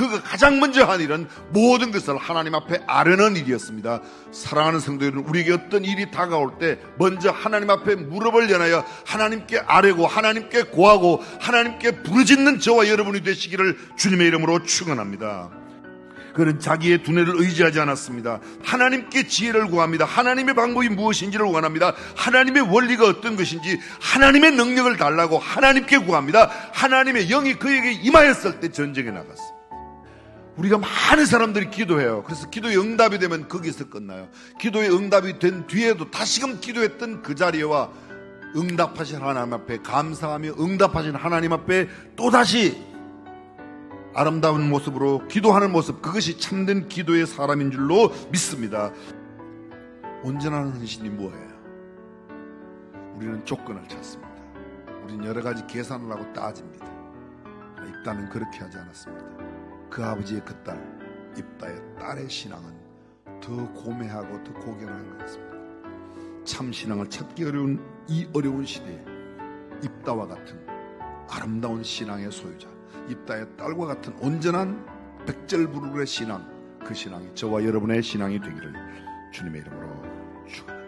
그가 가장 먼저 한 일은 모든 것을 하나님 앞에 아뢰는 일이었습니다. 사랑하는 성도 여러분, 우리에게 어떤 일이 다가올 때 먼저 하나님 앞에 무릎을 연하여 하나님께 아뢰고 하나님께 고하고 하나님께 부르짖는 저와 여러분이 되시기를 주님의 이름으로 축원합니다. 그는 자기의 두뇌를 의지하지 않았습니다. 하나님께 지혜를 구합니다. 하나님의 방법이 무엇인지를 원합니다. 하나님의 원리가 어떤 것인지 하나님의 능력을 달라고 하나님께 구합니다. 하나님의 영이 그에게 임하였을 때 전쟁에 나갔습니다. 우리가 많은 사람들이 기도해요. 그래서 기도의 응답이 되면 거기서 끝나요. 기도의 응답이 된 뒤에도 다시금 기도했던 그 자리와 응답하신 하나님 앞에 감사하며 응답하신 하나님 앞에 또다시 아름다운 모습으로 기도하는 모습 그것이 참된 기도의 사람인 줄로 믿습니다. 온전한 헌신이 뭐예요? 우리는 조건을 찾습니다. 우리는 여러 가지 계산을 하고 따집니다. 입다는 그렇게 하지 않았습니다. 그 아버지의 그 딸, 입다의 딸의 신앙은 더 고매하고 더 고결한 것 같습니다. 참 신앙을 찾기 어려운 이 어려운 시대에 입다와 같은 아름다운 신앙의 소유자, 입다의 딸과 같은 온전한 백절부르의 신앙, 그 신앙이 저와 여러분의 신앙이 되기를 주님의 이름으로 축원합니다.